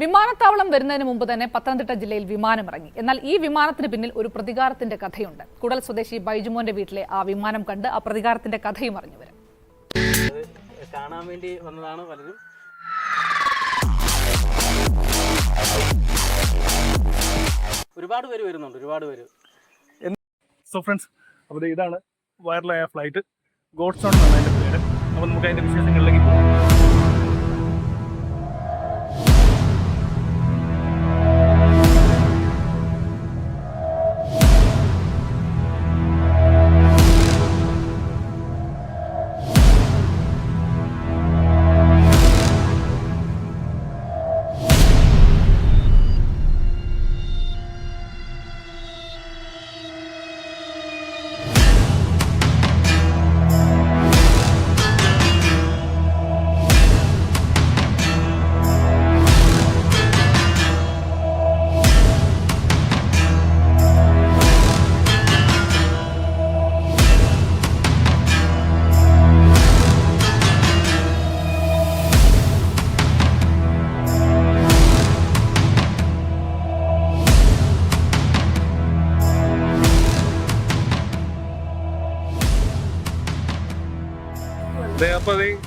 വിമാനത്താവളം വരുന്നതിന് മുമ്പ് തന്നെ പത്തനംതിട്ട ജില്ലയിൽ വിമാനമിറങ്ങി. എന്നാൽ ഈ വിമാനത്തിന് പിന്നിൽ ഒരു പ്രതികാരത്തിന്റെ കഥയുണ്ട്. കുടൽ സ്വദേശി ബൈജുമോന്റെ വീട്ടിലെ ആ വിമാനം കണ്ട് ആ പ്രതികാരത്തിന്റെ കഥയും അറിഞ്ഞു വരും. കാണാൻ വേണ്ടി വന്നതാണ് പലരും. ഒരുപാട് പേര് വരുന്നുണ്ട് ഒരുപാട് പേര്. സോ ഫ്രണ്ട്സ് അപ്പോൾ ഇതാണ് വൈറലായ ഫ്ലൈറ്റ് ഗോഡ്സോൺ എന്നാണ് അതിന്റെ പേര് അപ്പോൾ നമുക്ക് അതിന്റെ വിശേഷങ്ങളിലേക്ക് പോകാം.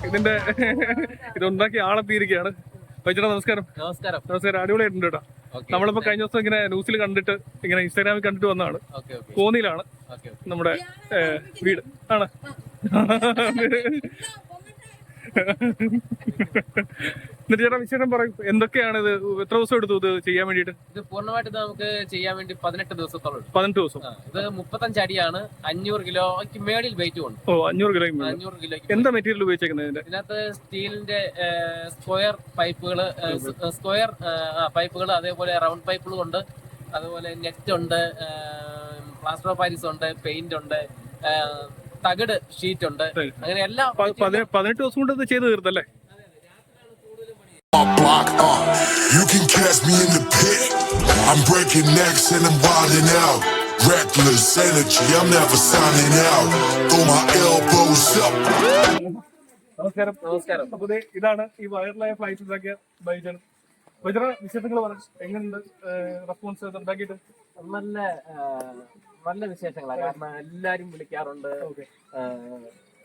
ഇതിന്റെ ഇതുണ്ടാക്കിയ ആളെത്തിയിരിക്കുകയാണ് വൈചേട്ടാ നമസ്കാരം. നമസ്കാരം. നമസ്കാരം. അടിപൊളിയായിട്ടുണ്ട് കേട്ടോ. നമ്മളിപ്പോ കഴിഞ്ഞ ദിവസം ഇങ്ങനെ ന്യൂസിൽ കണ്ടിട്ട് ഇങ്ങനെ ഇൻസ്റ്റാഗ്രാമിൽ കണ്ടിട്ട് വന്നതാണ്. Okay okay. കോന്നിയിലാണ്. ഓക്കെ നമ്മുടെ വീട്. ആണ്. എന്നിട്ട് ചേട്ടാ വിശേഷം പറയും എന്തൊക്കെയാണ് ഇത്? എത്ര ദിവസം എടുത്തു ഇത് ചെയ്യാൻ വേണ്ടിയിട്ട്? ഇത് പൂർണമായിട്ട് ഇത് നമുക്ക് ചെയ്യാൻ വേണ്ടി പതിനെട്ട് ദിവസത്തോളം. പതിനെട്ട് ദിവസം. ആ, ഇത് മുപ്പത്തഞ്ച് അടിയാണ് അഞ്ഞൂറ് കിലോയ്ക്ക് മേളിൽ വെയിറ്റ് ഉണ്ട്. ഓ അഞ്ഞൂറ് കിലോ അഞ്ഞൂറ് കിലോ എന്താ മെറ്റീരിയൽ ഉപയോഗിച്ചേക്കുന്നത് ഇതിന്റെ? ഇതിനകത്ത് സ്റ്റീലിന്റെ സ്ക്വയർ പൈപ്പുകൾ സ്ക്വയർ പൈപ്പുകൾ അതേപോലെ റൗണ്ട് പൈപ്പുകളും ഉണ്ട്. അതുപോലെ നെറ്റ് ഉണ്ട് പ്ലാസ്റ്റർ ഓഫ് പാരീസ് ഉണ്ട് പെയിന്റ് ഉണ്ട് ആ, തകിട് ഷീറ്റ് ഉണ്ട്. അങ്ങനെ എല്ലാം പ- പതിനെട്ട് ദിവസം കൊണ്ട് ഇത് ചെയ്ത് തീർത്തല്ലേ? My block, uh. You can catch me in the pit. I'm breaking necks and I'm wilding out. Reckless energy, I'm never signing out. Throw my elbows up. നമസ്കാരം നമസ്കാരം അപ്പൊ ഇതാണ് ഈ വയറിലായ ഫ്ലൈറ്റ് ഉണ്ടാക്കിയ ബൈജൻ ബൈജന വിശേഷങ്ങൾ പറഞ്ഞു എങ്ങനെയുണ്ട് റെസ്പോൺസ് ഉണ്ടാക്കിയിട്ട് നല്ല നല്ല വിശേഷങ്ങളാണ് കാരണം എല്ലാരും വിളിക്കാറുണ്ട്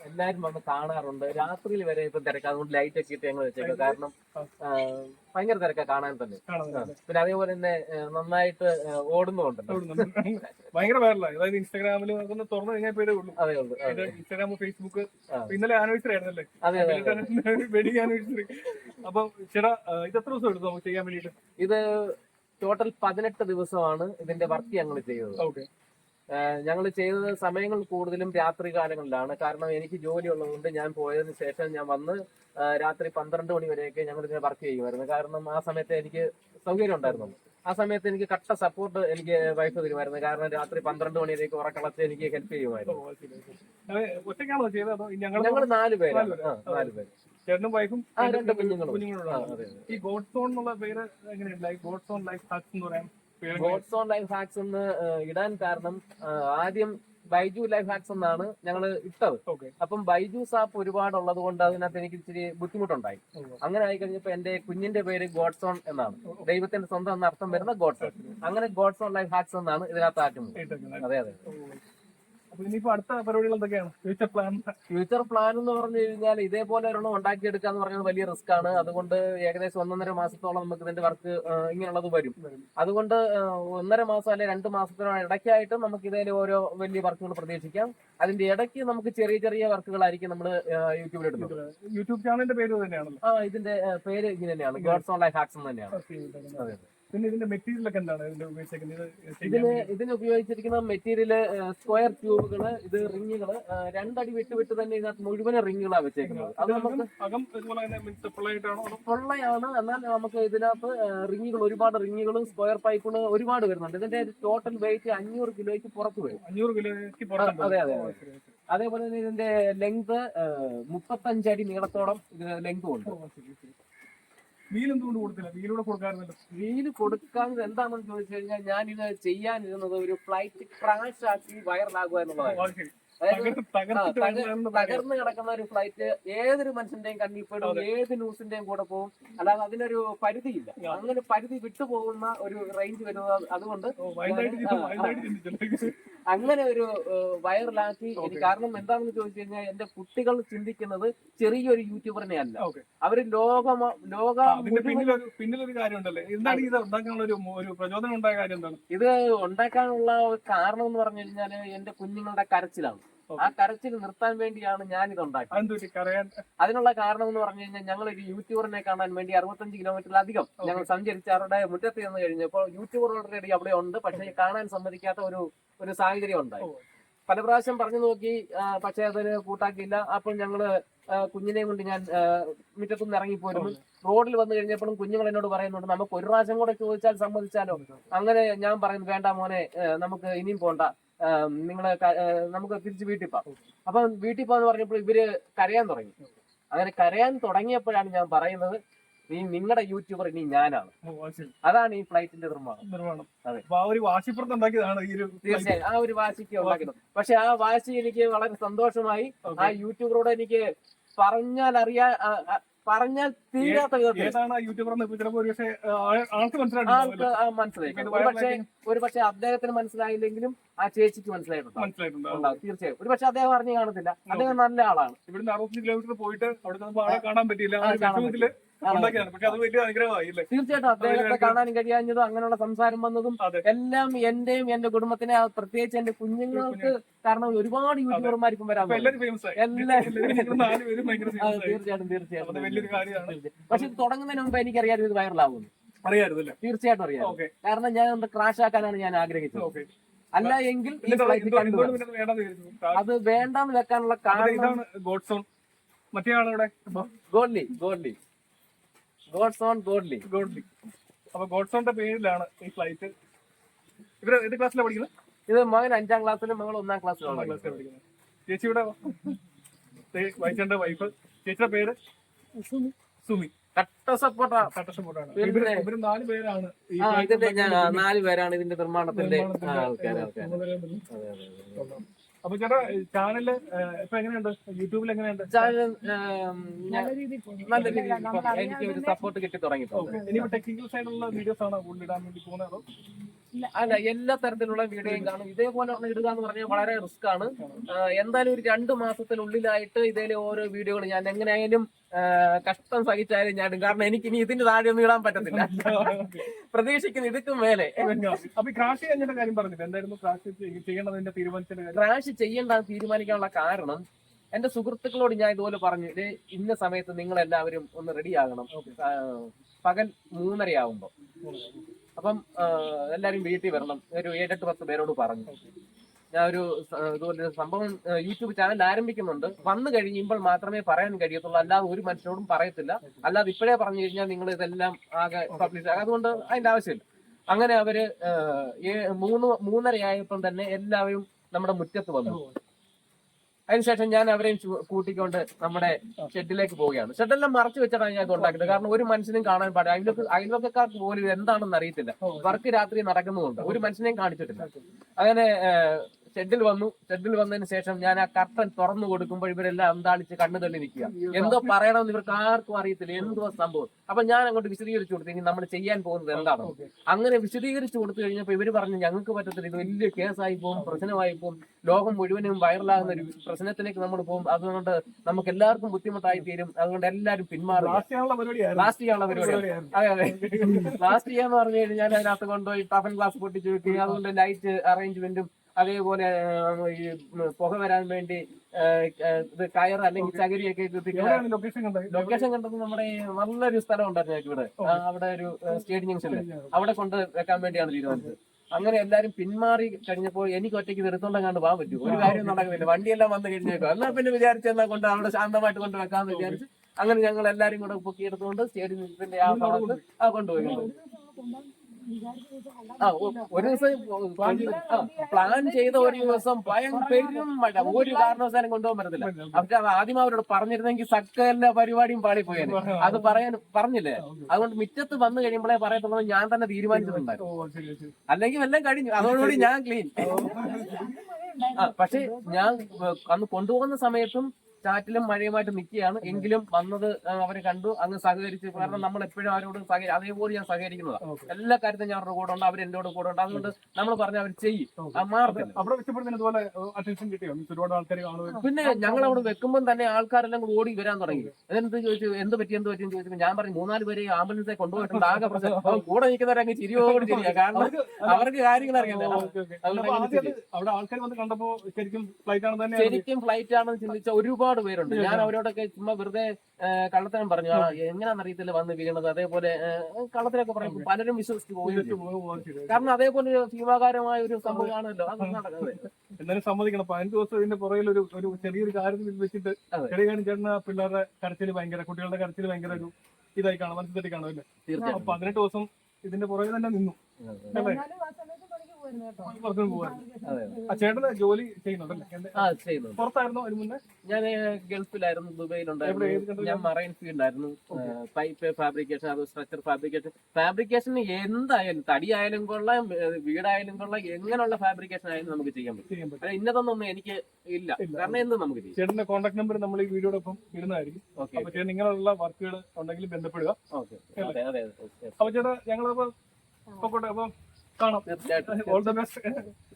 എല്ലാരും വന്ന് കാണാറുണ്ട്. രാത്രിയിൽ വരെ ഇപ്പൊ തിരക്ക്. അതുകൊണ്ട് ലൈറ്റ് ഒക്കെ ഇട്ട് ഞങ്ങൾ വെച്ചേക്കും. കാരണം ഭയങ്കര തിരക്കാ കാണാൻ തന്നെ. പിന്നെ അതേപോലെ തന്നെ നന്നായിട്ട് ഓടുന്നുണ്ടല്ലോ ഭയങ്കര അതായത് ഇൻസ്റ്റാഗ്രാമിൽ തുറന്നു കഴിഞ്ഞാൽ പേരേ ഉള്ളൂ. അതേ ഉള്ളൂ ഇൻസ്റ്റാഗ്രാം ഫേസ്ബുക്ക്. ഇന്നലെ ആനിവേഴ്സറി ആയിരുന്നല്ലേ. വെഡിങ് ആനിവേഴ്സറി അപ്പൊ ചേട്ടാ ഇത് എത്ര ദിവസം എടുത്തു നമുക്ക് ചെയ്യാൻ വേണ്ടിയിട്ട്? ഇത് ടോട്ടൽ പതിനെട്ട് ദിവസമാണ് ഇതിന്റെ വർക്ക് ഞങ്ങൾ ചെയ്തത്. ഓക്കെ ഞങ്ങൾ ചെയ്തത് സമയങ്ങൾ കൂടുതലും രാത്രി കാലങ്ങളിലാണ്. കാരണം എനിക്ക് ജോലി ഉള്ളതുകൊണ്ട് ഞാൻ പോയതിന് ശേഷം ഞാൻ വന്ന് രാത്രി പന്ത്രണ്ട് മണി വരെയൊക്കെ ഞങ്ങൾ ഇതിനെ വർക്ക് ചെയ്യുമായിരുന്നു. കാരണം ആ സമയത്ത് എനിക്ക് സൗകര്യം ഉണ്ടായിരുന്നു. ആ സമയത്ത് എനിക്ക് കട്ട സപ്പോർട്ട് എനിക്ക് വൈഫ് തരുമായിരുന്നു. കാരണം രാത്രി പന്ത്രണ്ട് മണിയിലേക്ക് ഉറക്കളച്ച് എനിക്ക് ഹെൽപ്പ് ചെയ്യുമായിരുന്നു. ഞങ്ങൾ നാല് പേരാണ് നാല് പേര്. നാല് പേര്. ചേട്ടനും വൈഫും രണ്ട് കുഞ്ഞുങ്ങളും. ഈ ഗോഡ് സോൺ എന്നുള്ള പേര് എങ്ങനെയുണ്ടായി ഗോഡ് സോൺ ലൈഫ് ഹാക്സ് എന്ന് എങ്ങനെ? ഗോഡ്സ് ഓൺ ലൈഫ് ഹാക്സ് എന്ന് ഇടാൻ കാരണം ആദ്യം ബൈജു ലൈഫ് ഹാക്സ് എന്നാണ് ഞങ്ങൾ ഇട്ടത്. അപ്പം ബൈജൂസ് ആപ്പ് ഒരുപാട് ഉള്ളത് കൊണ്ട് അതിനകത്ത് എനിക്ക് ഇച്ചിരി ബുദ്ധിമുട്ടുണ്ടായി. അങ്ങനെ ആയി കഴിഞ്ഞപ്പോ എന്റെ കുഞ്ഞിന്റെ പേര് ഗോഡ്സോൺ എന്നാണ്. ദൈവത്തിന്റെ സ്വന്തം എന്ന അർത്ഥം വരുന്ന ഗോഡ്സോൺ അങ്ങനെ ഗോഡ്സോൺ ലൈഫ് ഹാക്സ് എന്നാണ് ഇതിനകത്ത് ആക്കുന്നത്. അതെ അതെ. അപ്പൊ ഇനിയിപ്പോ അടുത്ത പരിപാടികൾ എന്തൊക്കെയാണ്? ഫ്യൂച്ചർ പ്ലാൻ ഫ്യൂച്ചർ പ്ലാൻ എന്ന് പറഞ്ഞു കഴിഞ്ഞാൽ ഇതേപോലെ ഒരെണ്ണം ഉണ്ടാക്കിയെടുക്കുക എന്ന് പറഞ്ഞാൽ വലിയ റിസ്ക് ആണ്. അതുകൊണ്ട് ഏകദേശം ഒന്നൊന്നര മാസത്തോളം നമുക്ക് ഇതിന്റെ വർക്ക് ഇങ്ങനെയുള്ളത് വരും. അതുകൊണ്ട് ഒന്നര മാസം അല്ലെ രണ്ട് മാസത്തിനോ ഇടയ്ക്കായിട്ട് നമുക്ക് ഇതേ ഓരോ വലിയ വർക്കുകൾ പ്രതീക്ഷിക്കാം. അതിന്റെ ഇടയ്ക്ക് നമുക്ക് ചെറിയ ചെറിയ വർക്കുകളായിരിക്കും നമ്മൾ യൂട്യൂബിൽ എടുക്കുന്നത് യൂട്യൂബ് ചാനലിന്റെ പേര് തന്നെയാണ് തന്നെയാണല്ലോ. ആ ഇതിന്റെ പേര് ഇങ്ങനെ തന്നെയാണ്. ഗേൾസ് ഓൺ ലൈഫ് ഹാക്സ് തന്നെയാണ്. അതെ. പിന്നെ ഇതിന്റെ മെറ്റീരിയൽ ഒക്കെ എന്താണ് ഇതിന്റെ ഉപയോഗിച്ചേക്കുന്നത്? ഇതിന് ഇതിന് ഉപയോഗിച്ചിരിക്കുന്ന മെറ്റീരിയൽ സ്ക്വയർ ട്യൂബുകൾ ഇത് റിങ്ങുകൾ രണ്ടടി വിട്ട് വിട്ട് തന്നെ ഇതിനകത്ത് മുഴുവൻ റിങ്ങുകളാണ് വെച്ചേക്കുന്നത്. അത് നമുക്ക് അകം പൊള്ളയാണ്. എന്നാൽ നമുക്ക് ഇതിനകത്ത് റിങ്ങുകൾ ഒരുപാട് റിങ്ങുകളും സ്ക്വയർ പൈപ്പുകൾ ഒരുപാട് വരുന്നുണ്ട്. ഇതിന്റെ ടോട്ടൽ വെയിറ്റ് അഞ്ഞൂറ് കിലോയ്ക്ക് പുറത്ത് വരും. അഞ്ഞൂറ് കിലോയ്ക്ക് അതെ, അതെ, അതെ. അതേപോലെ തന്നെ ഇതിന്റെ ലെങ്ത് മുപ്പത്തഞ്ചടി നീളത്തോളം ഇതിന് ലെങ്ത് ഉണ്ട്. വീൽ എന്തുകൊണ്ട് കൊടുത്തില്ല. വീലൂടെ കൊടുക്കാറുണ്ടല്ലോ വീൽ കൊടുക്കാൻ എന്താണെന്ന് ചോദിച്ചു കഴിഞ്ഞാൽ ഞാൻ ഇത് ചെയ്യാനിരുന്നത് ഒരു ഫ്ലൈറ്റ് ക്രാഷ് ആക്കി വൈറലാകുക എന്നുള്ളതാണ്. തകർന്ന് കിടക്കുന്ന ഒരു ഫ്ലൈറ്റ് ഏതൊരു മനുഷ്യന്റെയും കണ്ണിൽ പെടും ഏത് ന്യൂസിന്റെയും കൂടെ പോകും അല്ലാതെ അതിനൊരു പരിധിയില്ല. അങ്ങനെ പരിധി വിട്ടുപോകുന്ന ഒരു റേഞ്ച് വരുന്നത് അതുകൊണ്ട് അങ്ങനെ ഒരു വൈറലാക്കി. കാരണം എന്താണെന്ന് ചോദിച്ചു കഴിഞ്ഞാൽ എന്റെ കുട്ടികൾ ചിന്തിക്കുന്നത് ചെറിയൊരു യൂട്യൂബറിനെ അല്ല. അവർ അവർ ലോകം ലോക പിന്നിലൊരു കാര്യമുണ്ടല്ലേ? എന്താണ് ഇത് ഉണ്ടാക്കാനുള്ള ഒരു പ്രചോദനം ഉണ്ടായ കാര്യം എന്താണ്? ഇത് ഉണ്ടാക്കാനുള്ള കാരണം എന്ന് പറഞ്ഞു കഴിഞ്ഞാൽ എന്റെ കുഞ്ഞുങ്ങളുടെ കരച്ചിലാണ്. ആ കരച്ചിൽ നിർത്താൻ വേണ്ടിയാണ് ഞാൻ ഇത് ഉണ്ടാക്കിയത്. അതെന്ത് പറ്റി കരയാൻ അതിനുള്ള കാരണം എന്ന് പറഞ്ഞു കഴിഞ്ഞാൽ ഞങ്ങൾ ഒരു യൂട്യൂബറിനെ കാണാൻ വേണ്ടി അറുപത്തഞ്ച് കിലോമീറ്ററിലധികം ഞങ്ങൾ സഞ്ചരിച്ച് അവരുടെ മുറ്റത്ത് ചെന്ന് കഴിഞ്ഞപ്പോൾ യൂട്യൂബർ ഓൾറെഡി അവിടെ ഉണ്ട്. പക്ഷേ കാണാൻ സമ്മതിക്കാത്ത ഒരു ഒരു സാഹചര്യം ഉണ്ടായി. പല പ്രാവശ്യം പറഞ്ഞു നോക്കി പക്ഷേ അതിന് കൂട്ടാക്കിയില്ല. അപ്പോൾ ഞങ്ങൾ കുഞ്ഞിനെ കൊണ്ട് ഞാൻ മുറ്റത്തുനിന്ന് ഇറങ്ങിപ്പോയിരുന്നു റോഡിൽ വന്നു കഴിഞ്ഞപ്പോഴും കുഞ്ഞുങ്ങൾ എന്നോട് പറയുന്നുണ്ട് നമുക്ക് ഒരു പ്രാവശ്യം കൂടെ ചോദിച്ചാൽ സമ്മതിച്ചാലോ? അങ്ങനെ ഞാൻ പറയുന്നു വേണ്ട മോനെ നമുക്ക് ഇനിയും പോണ്ട. നിങ്ങൾ നമുക്ക് തിരിച്ച് വീട്ടിൽ പോവാം അപ്പൊ വീട്ടിൽ പോകാന്ന് പറഞ്ഞപ്പോൾ ഇവർ കരയാൻ തുടങ്ങി. അങ്ങനെ കരയാൻ തുടങ്ങിയപ്പോഴാണ് ഞാൻ പറയുന്നത് നീ നിങ്ങളുടെ യൂട്യൂബർ ഇനി ഞാനാണ്. അതാണ് ഈ ഫ്ലൈറ്റിന്റെ നിർമ്മാണം. നിർമ്മാണം. അതെ. ആ ഒരു വാശിപ്പുറത്ത് ഉണ്ടാക്കിയതാണ് ഈ ഒരു തീർച്ചയായും ആ ഒരു വാശിക്ക് ഉണ്ടാക്കുന്നത് പക്ഷെ ആ വാശി എനിക്ക് വളരെ സന്തോഷമായി. ആ യൂട്യൂബറോട് എനിക്ക് പറഞ്ഞാൽ അറിയാ പറഞ്ഞാൽ തീരാത്ത ഏതാണ് യൂട്യൂബർ ആൾക്ക് മനസ്സിലായി. ഇത് ഒരു പക്ഷേ പക്ഷെ അദ്ദേഹത്തിന് മനസ്സിലായില്ലെങ്കിലും ആ ചേച്ചിക്ക് മനസ്സിലായിട്ടുണ്ട്? മനസ്സിലായിട്ടുണ്ടാവും തീർച്ചയായും. ഒരു പക്ഷെ അദ്ദേഹം അറിഞ്ഞു കാണത്തില്ല. അദ്ദേഹം നല്ല ആളാണ്. ഇവിടുന്ന് അറുപത്തഞ്ച് കിലോമീറ്റർ പോയിട്ട് അവിടെ കാണാൻ പറ്റിയില്ല. കാണാൻ തീർച്ചയായിട്ടും അദ്ദേഹത്തെ കാണാനും കഴിയാഞ്ഞതും അങ്ങനെയുള്ള സംസാരം വന്നതും എല്ലാം എന്റെയും എന്റെ കുടുംബത്തിനെ പ്രത്യേകിച്ച് എന്റെ കുഞ്ഞുങ്ങൾക്ക് കാരണം ഒരുപാട് വരാൻ ഭയങ്കര ആ, ഫേമസ് തീർച്ചയായിട്ടും തീർച്ചയായിട്ടും. പക്ഷെ ഇത് തുടങ്ങുന്നതിന് മുമ്പ് എനിക്കറിയാതെ ഇത് വൈറലാവുന്നു അറിയാമായിരുന്നല്ലേ? തീർച്ചയായിട്ടും അറിയാം. കാരണം ഞാൻ അത് ക്രാഷ് ആക്കാനാണ് ഞാൻ ആഗ്രഹിച്ചത്. അല്ല എങ്കിൽ അത് വേണ്ടാന്ന് വെക്കാനുള്ള കാരണം ഇതാണ് മറ്റേ ആളോടെ godly godly. God's own godly. Godly. അപ്പൊ ഗോഡ്സോണിന്റെ പേരിലാണ് ഈ ഫ്ലൈറ്റ് ഇവർ ഏത് ക്ലാസ്സിലാണ് പഠിക്കുന്നത്? ഇത് മകൻ അഞ്ചാം ക്ലാസ്സിലും മകൾ ഒന്നാം ഒന്നാം ക്ലാസ്സിലാണ് ക്ലാസ്സിലാണ് പഠിക്കുന്നത്. ചേച്ചിയുടെ വൈഫിന്റെ വൈഫ് ചേച്ചിയുടെ പേര്? സുമി. കട്ട സപ്പോർട്ടാ. ഇവർ നാല് പേരാണ് നാല് പേരാണ് ഇതിന്റെ നിർമ്മാണത്തിന്റെ ആ, നിർമ്മാണത്തിന്റെ, അപ്പൊ ചേട്ടാ ചാനൽ ഇപ്പൊ എങ്ങനെയുണ്ട്? യൂട്യൂബിൽ എങ്ങനെയുണ്ട്? നല്ല രീതിയിൽ എനിക്ക് ഒരു സപ്പോർട്ട് കിട്ടി തുടങ്ങി ഇനി ഇനിയിപ്പോ ടെക്നിക്കൽ സൈഡിലുള്ള വീഡിയോസ് ആണ് കൂടുതൽ ഇടാൻ വേണ്ടി പോകുന്നത്? അല്ല എല്ലാ തരത്തിലുള്ള വീഡിയോയും കാണും. ഇതേപോലെ ഒന്ന് ഇടുക എന്ന് പറഞ്ഞാൽ വളരെ റിസ്ക് ആണ്. എന്തായാലും ഒരു രണ്ട് മാസത്തിനുള്ളിലായിട്ട് ഇതേലെ ഓരോ വീഡിയോകൾ ഞാൻ എങ്ങനെയായാലും കഷ്ടം സഹിച്ചാലും ഞാൻ കാരണം എനിക്ക് ഇനി ഇതിന്റെ താഴെ ഒന്നും ഇടാൻ പറ്റത്തില്ല. പ്രതീക്ഷിക്കുന്നു ഇതുക്കും മേലെ. അപ്പൊ ക്രാഷ് കഴിഞ്ഞിട്ട് കാര്യം പറഞ്ഞില്ല? എന്തായിരുന്നു ക്രാഷ് ചെയ്യേണ്ടതിന്റെ ചെയ്യേണ്ട തീരുമാനിക്കാനുള്ള കാരണം എന്റെ സുഹൃത്തുക്കളോട് ഞാൻ ഇതുപോലെ പറഞ്ഞു. "ദേ, ഇന്ന സമയത്ത് നിങ്ങൾ എല്ലാവരും ഒന്ന് റെഡിയാകണം പകൽ മൂന്നരയാവുമ്പോ. അപ്പം എല്ലാവരും എല്ലാരും വീട്ടിൽ വരണം. ഒരു ഏഴെട്ട് പത്ത് പേരോട് പറഞ്ഞു. ഞാൻ ഒരു ഇതുപോലെ സംഭവം യൂട്യൂബ് ചാനൽ ആരംഭിക്കുന്നുണ്ട്. വന്നു കഴിയുമ്പോൾ മാത്രമേ പറയാൻ കഴിയത്തുള്ളൂ. അല്ലാതെ ഒരു മനുഷ്യരോടും പറയത്തില്ല. അല്ലാതെ ഇപ്പോഴേ പറഞ്ഞു കഴിഞ്ഞാൽ നിങ്ങൾ ഇതെല്ലാം ആകെ പബ്ലിഷ് ആകും. അതുകൊണ്ട് അതിന്റെ ആവശ്യമില്ല. അങ്ങനെ അവർ മൂന്ന് മൂന്നരയായപ്പം തന്നെ എല്ലാവരും നമ്മുടെ മുറ്റത്ത് വന്നു. അതിനുശേഷം ഞാൻ അവരെയും കൂട്ടിക്കൊണ്ട് നമ്മുടെ ഷെഡിലേക്ക് പോവുകയാണ്. ഷെഡെല്ലാം മറച്ചു വെച്ചിട്ടാണ് ഞാൻ ഇത് കാരണം ഒരു മനുഷ്യനും കാണാൻ പാടില്ല. അയൽവക്ക അയൽവക്കക്കാർക്ക് പോലും എന്താണെന്ന് അറിയത്തില്ല. വർക്ക് രാത്രി നടക്കുന്നുമുണ്ട്. ഒരു മനുഷ്യനെയും കാണിച്ചിട്ടില്ല. അങ്ങനെ ഷെഡിൽ വന്നു. ഷെഡിൽ വന്നതിന് ശേഷം ഞാൻ ആ കർട്ടൻ തുറന്നു കൊടുക്കുമ്പോൾ ഇവരെല്ലാം അന്താളിച്ച് കണ്ണു തള്ളി നിൽക്കുക. എന്തോ പറയണമെന്ന് ഇവർക്ക് ആർക്കും അറിയത്തില്ല. എന്തോ സംഭവം. അപ്പൊ ഞാൻ അങ്ങോട്ട് വിശദീകരിച്ചു കൊടുത്തു. ഇനി നമ്മൾ ചെയ്യാൻ പോകുന്നത് എന്താണ്. അങ്ങനെ വിശദീകരിച്ചു കൊടുത്തു കഴിഞ്ഞപ്പോൾ ഇവർ പറഞ്ഞു ഞങ്ങൾക്ക് പറ്റത്തില്ല. ഇത് വലിയ കേസായി പോകും പ്രശ്നമായി പോകും. ലോകം മുഴുവനും വൈറലാകുന്ന ഒരു പ്രശ്നത്തിലേക്ക് നമ്മൾ പോകും. അതുകൊണ്ട് നമുക്ക് എല്ലാവർക്കും ബുദ്ധിമുട്ടായി തീരും. അതുകൊണ്ട് എല്ലാവരും പിന്മാറും ലാസ്റ്റ് ചെയ്യാനുള്ള പരിപാടിയാണ് അതെ അതെ. ലാസ്റ്റ് ചെയ്യാന്ന് പറഞ്ഞു കഴിഞ്ഞാൽ അതിനകത്ത് കൊണ്ടുപോയി ടഫൻ ഗ്ലാസ് പൊട്ടിച്ചു വെക്കുകയും അതുകൊണ്ട് ലൈറ്റ് അറേഞ്ച്മെന്റും അതേപോലെ ഈ പുക വരാൻ വേണ്ടി ഇത് കയർ അല്ലെങ്കിൽ ചകിരിയൊക്കെ ലൊക്കേഷൻ കണ്ടത്? നമ്മുടെ ഈ നല്ലൊരു സ്ഥലം ഉണ്ടായിരുന്നു ഇവിടെ. അവിടെ ഒരു സ്റ്റേഡിയം ജംഗ്ഷനിൽ അവിടെ കൊണ്ട് വെക്കാൻ വേണ്ടിയാണ് തീരുമാനിച്ചത്. അങ്ങനെ എല്ലാരും പിന്മാറി കഴിഞ്ഞപ്പോൾ എനിക്ക് ഒറ്റയ്ക്ക് നിർത്തോണ്ടങ്ങാണ്ട് പോകാൻ പറ്റും. ഒരു കാര്യം നടക്കുന്നില്ല. വണ്ടിയെല്ലാം വന്നു കഴിഞ്ഞേക്കോ. എന്നാ പിന്നെ വിചാരിച്ചെന്നാ കൊണ്ട് അവിടെ ശാന്തമായിട്ട് കൊണ്ട് വെക്കാന്ന് വിചാരിച്ച് അങ്ങനെ ഞങ്ങൾ എല്ലാരും കൂടെ പൊക്കിയെടുത്തുകൊണ്ട് സ്റ്റേഡിയത്തിന്റെ ആ ഭാഗത്ത് ആ കൊണ്ടുപോയി. ആ ഒരു ദിവസം പ്ലാൻ ചെയ്ത ഒരു ദിവസം ഭയം പെരും മഴ. ഒരു കാരണവശാലും കൊണ്ടുപോകാൻ പറ്റത്തില്ല. പക്ഷെ അത് ആദ്യം അവരോട് പറഞ്ഞിരുന്നെങ്കിൽ സർക്കാരിന്റെ പരിപാടിയും പാളിപ്പോയാൽ അത് പറയാൻ പറഞ്ഞില്ലേ? അതുകൊണ്ട് മിറ്റത്ത് വന്നു കഴിയുമ്പോഴേ പറയത്തുള്ളൂ ഞാൻ തന്നെ തീരുമാനിച്ചിട്ടുണ്ടായിരുന്നു. അല്ലെങ്കിൽ എല്ലാം കഴിഞ്ഞു. അതോടുകൂടി ഞാൻ ക്ലീൻ. ആ പക്ഷെ ഞാൻ അന്ന് കൊണ്ടുപോകുന്ന സമയത്തും ചാറ്റിലും മഴയുമായിട്ട് നിൽക്കുകയാണ്. എങ്കിലും വന്നത് അവരെ കണ്ടു. അങ്ങ് സഹകരിച്ചു കാരണം നമ്മൾ എപ്പോഴും അവരോട് സഹകരി അതേപോലെ ഞാൻ സഹകരിക്കുന്നതാണ് എല്ലാ കാര്യത്തിലും ഞാൻ അവരുടെ കൂടെ ഉണ്ട് അവർ എന്റെ കൂടെ ഉണ്ട് അതുകൊണ്ട് നമ്മൾ പറഞ്ഞ അവർ ചെയ്യും. പിന്നെ ഞങ്ങൾ അവിടെ വെക്കുമ്പോൾ തന്നെ ആൾക്കാരെല്ലാം കൂടി ഓടി വരാൻ തുടങ്ങി. എന്ത് ചോദിച്ചു? എന്ത് പറ്റി? എന്ത് പറ്റി ചോദിച്ചു ഞാൻ പറഞ്ഞു മൂന്നാൽ പേരെ ആംബുലൻസെ കൊണ്ടുപോയിട്ടുണ്ട്. ആകെ പ്രശ്നം. കൂടെ നിൽക്കുന്നവരങ്ങ് ചിരിയോട് ചിരിയ. കാരണം അവർക്ക് കാര്യങ്ങൾ ഫ്ലൈറ്റ് ശരിക്കും ഫ്ലൈറ്റ് ആണെന്ന് ചിന്തിച്ച ഒരുപാട് പേരുണ്ട്. ഞാൻ അവരോടൊക്കെ ചുമ്മാ വെറുതെ കള്ളത്തരം പറഞ്ഞു. ആ എങ്ങനെയാണെന്ന് അറിയത്തില്ല വന്ന് വീണത് അതേപോലെ കള്ളത്തിനൊക്കെ കള്ളത്തരൊക്കെ പറയും പലരും വിശ്വസിച്ച് പോയി കാരണം അതേപോലെ ഒരു ഭീമാകാരമായ ഒരു സംഭവമാണല്ലോ. അത് നടക്കുന്നത് എന്നാലും സമ്മതിക്കണം. പതിനഞ്ച് ദിവസം ഇതിന്റെ പുറകിൽ ഒരു ഒരു ചെറിയൊരു കാര്യത്തിൽ വെച്ചിട്ട് ചെറിയ കാര്യം ചേട്ടന് പിള്ളേരുടെ കരച്ചിൽ ഭയങ്കര കുട്ടികളുടെ കരച്ചിൽ ഭയങ്കര ഒരു ഇതായി കാണാം മനസ്സിലായി തട്ടി കാണും അല്ലേ? പതിനെട്ട് ദിവസം ഇതിന്റെ പുറകിൽ തന്നെ നിന്നു. അല്ലേ? പുറത്തു പോകാൻ അതെ ആ ചേട്ടന് ജോലി ചെയ്യുന്നുണ്ടല്ലേ? ആ ചെയ്യുന്നു പുറത്തായിരുന്നോ ഒരു മുന്നേ? ഞാൻ ഗൾഫിലായിരുന്നു ദുബൈയിലുണ്ടായിരുന്നു. ഞാൻ മറൈൻ ഫീൽഡായിരുന്നു. പൈപ്പ് ഫാബ്രിക്കേഷൻ അത് സ്ട്രക്ചർ ഫാബ്രിക്കേഷൻ ഫാബ്രിക്കേഷൻ എന്തായാലും തടിയായാലും കൊള്ളാം വീടായാലും കൊള്ളാം എങ്ങനെയുള്ള ഫാബ്രിക്കേഷൻ ആയാലും നമുക്ക് ചെയ്യാൻ പറ്റും. ഇന്നതൊന്നും എനിക്ക് ഇല്ല. കാരണം എന്ത് നമുക്ക് ചെയ്യാം. ചേട്ടന്റെ കോൺടാക്ട് നമ്പർ നമ്മൾ ഈ വീഡിയോടൊപ്പം ഇടുന്നതായിരിക്കും. ഓക്കെ. അപ്പൊ ചേട്ടൻ ഇങ്ങനെയുള്ള വർക്കുകൾ ഉണ്ടെങ്കിൽ ബന്ധപ്പെടുക. ഓക്കെ അതെ അതെ അതെ. അപ്പൊ ചേട്ടാ ഞങ്ങളപ്പോ അപ്പൊ കാണാം. തീർച്ചയായിട്ടും ഓൾ ദ ബെസ്റ്റ്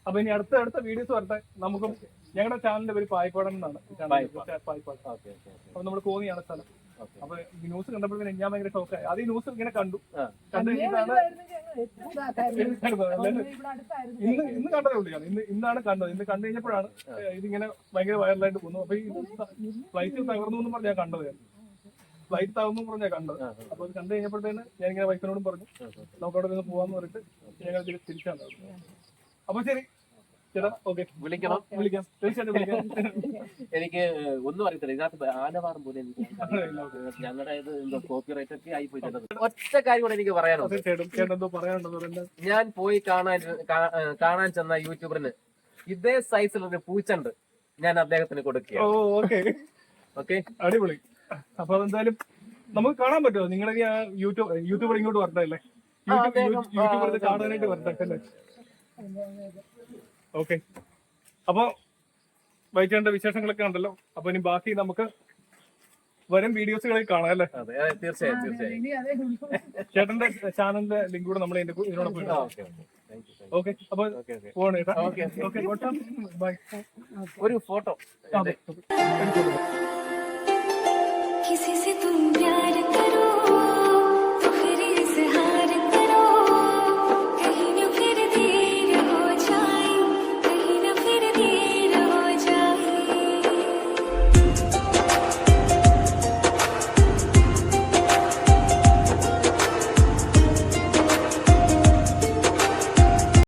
അപ്പൊ ഇനി അടുത്ത അടുത്ത വീഡിയോസ് വരട്ടെ. നമുക്കും ഞങ്ങളുടെ ചാനലിന്റെ പേര് പായ്പാടൻ എന്നാണ്. പായ്പാട് അപ്പൊ നമ്മൾ കോന്നിയാണ് സ്ഥലം. അപ്പൊ ഈ ന്യൂസ് കണ്ടപ്പോഴും ഞാൻ ഭയങ്കര ഷോക്കായി അത് ഈ ന്യൂസ് ഇങ്ങനെ കണ്ടു. ആ. കണ്ടു കഴിഞ്ഞിട്ടാണ് ഇന്ന് ഇന്ന് കണ്ടതേ ഉള്ളൂ ഞാൻ. ഇന്ന് ഇന്നാണ് കണ്ടത്. ഇന്ന് കണ്ടു കഴിഞ്ഞപ്പോഴാണ് ഇതിങ്ങനെ ഭയങ്കര വൈറലായിട്ട് പോകുന്നു അപ്പൊ ഈ ഫ്ലൈറ്റ് തകർന്നു എന്ന് പറഞ്ഞാൽ കണ്ടത് ഞാൻ. ഫ്ലൈറ്റ് എന്ന് പറഞ്ഞാൽ കണ്ടത് അപ്പൊ അത് കണ്ടു കഴിഞ്ഞപ്പോഴത്തേന് ഞാൻ ഇങ്ങനെ വൈഫിനോടും പറഞ്ഞു നമുക്ക് അവിടെ നിന്ന് പോവാന്ന് പറഞ്ഞിട്ട് ഞങ്ങൾ തിരി- തിരിച്ചാണ് അപ്പൊ ശരി. ചേട്ടാ ഓക്കെ. വിളിക്കണം. വിളിക്കാം. തീർച്ചയായിട്ടും വിളിക്കാം. എനിക്ക് ഒന്നും അറിയത്തില്ല. ഇതിനകത്ത് ആനവാറും പോലെ എനിക്ക് ഞങ്ങളുടെ ഇത് എന്തോ കോപ്പി റൈറ്റ് ഒക്കെ ആയി പോയിട്ടുണ്ട്. ഒറ്റ കാര്യം കൂടെ എനിക്ക് പറയാനുണ്ട്. ഞാൻ പോയി കാണാൻ കാണാൻ ചെന്ന യൂട്യൂബറിന് ഇതേ സൈസിലൊരു പൂച്ചണ്ട് ഞാൻ അദ്ദേഹത്തിന് കൊടുക്കുക ഓക്കെ. ഓക്കെ? അടിപൊളി. അപ്പൊ അതെന്തായാലും നമുക്ക് കാണാൻ പറ്റുമോ? നിങ്ങളെ ആ യൂട്യൂബ് യൂട്യൂബർ ഇങ്ങോട്ട് വരട്ടെ അല്ലേ ആ, കാണാനായിട്ട് വരട്ടെ അല്ലേ ഓക്കെ. അപ്പൊ വൈകേണ്ട വിശേഷങ്ങളൊക്കെ ഉണ്ടല്ലോ. അപ്പൊ ഇനി ബാക്കി നമുക്ക് വരും വീഡിയോസുകളിൽ കാണാം അല്ലേ? തീർച്ചയായും തീർച്ചയായും. ചേട്ടന്റെ ചാനലിന്റെ ലിങ്ക് കൂടെ നമ്മൾ ഇതിനോട് ഇതിനോടൊപ്പം ഓക്കെ അപ്പൊ യു ഓക്കെ. ഓക്കെ പോണേ ബൈ. ഒരു ഫോട്ടോ.